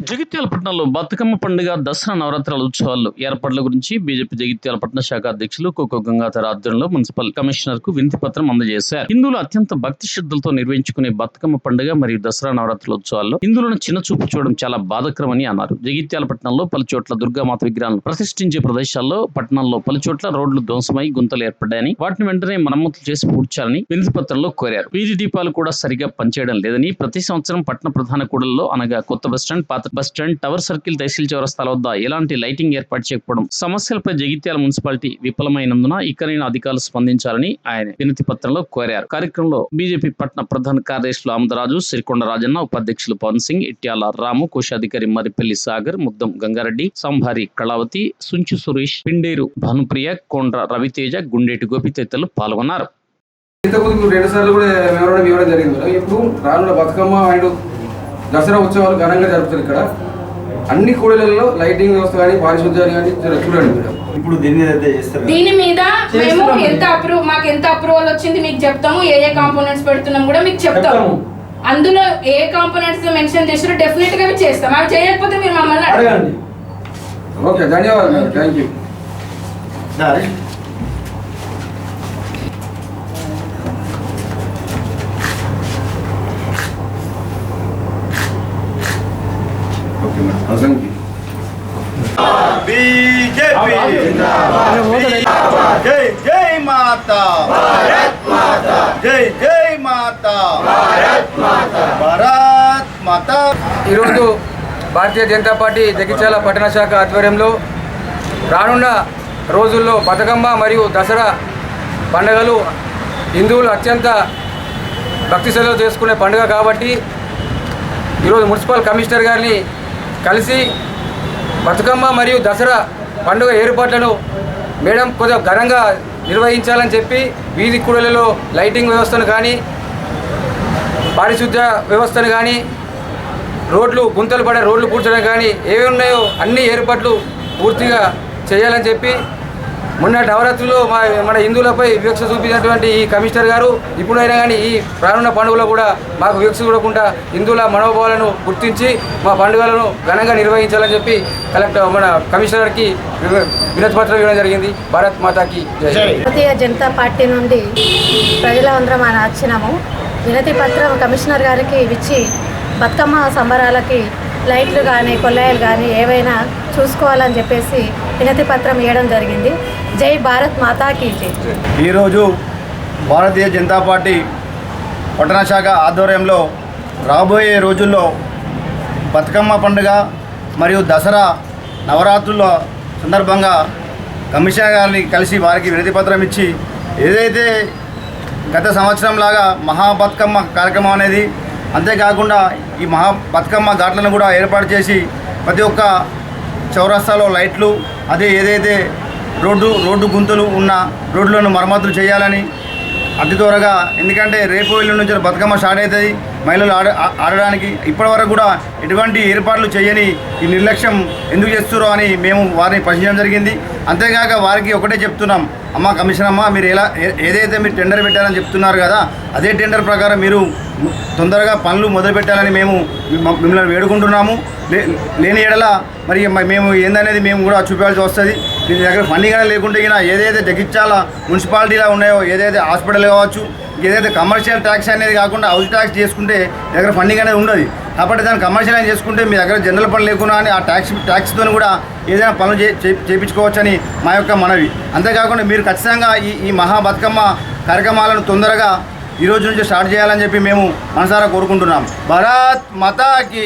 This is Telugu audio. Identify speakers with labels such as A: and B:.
A: జగిత్యాల పట్టణంలో బతుకమ్మ పండుగ దసరా నవరాత్రుల ఉత్సవాలు ఏర్పాట్ల గురించి బీజేపీ జగిత్యాల పట్టణ శాఖ అధ్యక్షులు కోకో గంగాధర ఆధ్వర్యంలో మున్సిపల్ కమిషనర్కు వినతి పత్రం అందజేశారు. హిందువులు అత్యంత భక్తి శ్రద్ధలతో నిర్వహించుకునే బతుకమ్మ పండుగ మరియు దసరా నవరాత్రుల ఉత్సవాల్లో హిందువులను చిన్న చూపు చూడడం చాలా బాధకరమని అన్నారు. జగిత్యాల పట్టణంలో పలు చోట్ల దుర్గామాత విగ్రహాలను ప్రతిష్ఠించే ప్రదేశాల్లో పట్టణంలో పలు చోట్ల రోడ్లు ధ్వంసమై గుంతలు ఏర్పడ్డాయని వాటిని వెంటనే మరమ్మతులు చేసి పూడ్చాలని వినతి పత్రంలో కోరారు. వీధి దీపాలు కూడా సరిగా పనిచేయడం లేదని ప్రతి సంవత్సరం పట్టణ ప్రధాన కూడల్లో అనగా కొత్త బస్ స్టాండ్ పాత bus stand tower circle tehsil చౌరస్తాల వద్ద ఎలాంటి లైటింగ్ ఏర్పాటు చేయకపోవడం సమస్యలపై జగిత్యాల మున్సిపాలిటీ విఫలమైనందున ఇక్కడైన అధికారులు స్పందించాలని ఆయన వినతి పత్రంలో కోరారు. కార్యక్రమంలో బీజేపీ పట్టణ ప్రధాన కార్యదర్శులు ఆమదరాజు సిరికొండ రాజన్న ఉపాధ్యక్షులు పవన్ సింగ్ ఇట్యాల రాము కోశాధికారి మరిపల్లి సాగర్ ముద్దం గంగారెడ్డి సంభారి కళావతి సుంచు సురేష్ పిండేరు భానుప్రియ కొండ్ర రవితేజ గుండేటి గోపి తదితరులు పాల్గొన్నారు.
B: ఇంతకుముందు రెండు సార్లు కూడా వివరణ ఇవ్వడం జరిగింది ఇప్పుడు రానున్న బతుకమ్మ అండ్ దసరా ఉత్సవాలు ఘనంగా జరుపుతారు ఇక్కడ. అన్ని కూడలలో లైటింగ్ వ్యవస్థ కానీ పారిశుద్ధ్యాన్ని కానీ చూడండి మేడం
C: ఇప్పుడు దీని మీద
D: దీని మీద మేము. ఎంత అప్రూవ్ మాకు ఎంత అప్రూవల్ వచ్చింది మీకు చెప్తాము. ఏ ఏ కాంపోనెంట్స్ పెడుతున్నాం కూడా మీకు చెప్తాము. అందులో ఏ కాంపోనెంట్స్ మెన్షన్ చేసారో డెఫినెట్గా చేస్తాం. అవి చేయకపోతే మీరు మమ్మల్ని అడగండి.
B: ఓకే ధన్యవాదాలు. Thank you.
C: దారి
B: okay madam thank
C: BJP Jai Jai మాతా జై జై మాతా భారత్ మాతా
B: ఈరోజు భారతీయ జనతా పార్టీ జగిత్యాల పట్టణ శాఖ ఆధ్వర్యంలో రానున్న రోజుల్లో బతుకమ్మ మరియు దసరా పండుగలు హిందువులు అత్యంత భక్తి సెలవు చేసుకునే పండుగ కాబట్టి ఈరోజు మున్సిపల్ కమిషనర్ గారిని కలిసి బతుకమ్మ మరియు దసరా పండుగ ఏర్పాట్లను మేడం కొద్దిగా ఘనంగా నిర్వహించాలని చెప్పి వీధి కూడలలో లైటింగ్ వ్యవస్థను కానీ పారిశుద్ధ్య వ్యవస్థను కానీ రోడ్లు గుంతలు పడే రోడ్లు పూడ్చడం కానీ ఏవి ఉన్నాయో అన్ని ఏర్పాట్లు పూర్తిగా చేయాలని చెప్పి మొన్న నవరాత్రుల్లో మా మన హిందువులపై వివక్ష చూపించినటువంటి ఈ కమిషనర్ గారు ఇప్పుడైనా కానీ ఈ రానున్న పండుగలో కూడా మాకు వివక్ష చూడకుండా హిందువుల మనోభావాలను గుర్తించి మా పండుగలను ఘనంగా నిర్వహించాలని చెప్పి కలెక్టర్ మన కమిషనర్కి వివ- వినతి పత్రం ఇవ్వడం జరిగింది. భారత్ మాతాకి జై.
E: భారతీయ జనతా పార్టీ నుండి ప్రజలందరం ఆయన వచ్చినాము వినతి పత్రం కమిషనర్ గారికి ఇచ్చి బతుకమ్మ సంబరాలకి లైట్లు కానీ కొల్లాయిలు కానీ ఏవైనా చూసుకోవాలని చెప్పేసి వినతి పత్రం ఇవ్వడం జరిగింది. జై భారత్ మాతాకి
C: ఈరోజు భారతీయ జనతా పార్టీ పట్టణ శాఖ ఆధ్వర్యంలో రాబోయే రోజుల్లో బతుకమ్మ పండుగ మరియు దసరా నవరాత్రుల సందర్భంగా కమిషనర్ గారిని కలిసి వారికి వినతి పత్రం ఇచ్చి ఏదైతే గత సంవత్సరం లాగా మహా బతుకమ్మ కార్యక్రమం అనేది అంతేకాకుండా ఈ మహా బతుకమ్మ ఘాట్లను కూడా ఏర్పాటు చేసి ప్రతి ఒక్క చౌరస్తాలో లైట్లు అదే ఏదైతే రోడ్డు రోడ్డు గుంతలు ఉన్న రోడ్లను మరమ్మతులు చేయాలని అతి త్వరగా ఎందుకంటే రేపు ఎల్లుండి నుంచి బతుకమ్మ స్టార్ట్ అవుతుంది. మహిళలు ఆడ ఆడడానికి ఇప్పటివరకు కూడా ఎటువంటి ఏర్పాట్లు చేయని ఈ నిర్లక్ష్యం ఎందుకు చేస్తున్నారో అని మేము వారిని ప్రశ్నించడం జరిగింది. అంతేకాక వారికి ఒకటే చెప్తున్నాం. అమ్మ కమిషన్ అమ్మ మీరు ఎలా ఏదైతే మీరు టెండర్ పెట్టారని చెప్తున్నారు కదా అదే టెండర్ ప్రకారం మీరు తొందరగా పనులు మొదలుపెట్టాలని మేము మిమ్మల్ని వేడుకుంటున్నాము. లే- లేని ఎడల మరి మేము ఏందనేది మేము కూడా చూపించాల్సి వస్తుంది. మీ దగ్గర ఫండింగ్ అనేది లేకుంటే ఏదైతే జగిత్యాల మున్సిపాలిటీలో ఉన్నాయో ఏదైతే హాస్పిటల్ కావచ్చు ఏదైతే కమర్షియల్ ట్యాక్స్ అనేది కాకుండా హౌస్ ట్యాక్స్ చేసుకుంటే దగ్గర ఫండింగ్ అనేది ఉండదు. కాబట్టి దాన్ని కమర్షియల్ అని చేసుకుంటే మీ దగ్గర జనరల్ పనులు లేకున్నా అని ఆ ట్యాక్స్ ట్యాక్స్తో కూడా ఏదైనా పనులు చే చేయించుకోవచ్చని మా యొక్క మనవి. అంతేకాకుండా మీరు ఖచ్చితంగా ఈ ఈ మహా బతుకమ్మ కార్యక్రమాలను తొందరగా ఈ రోజు నుంచి స్టార్ట్ చేయాలని చెప్పి మేము మనసారా కోరుకుంటున్నాం. భరత్ మతాకి!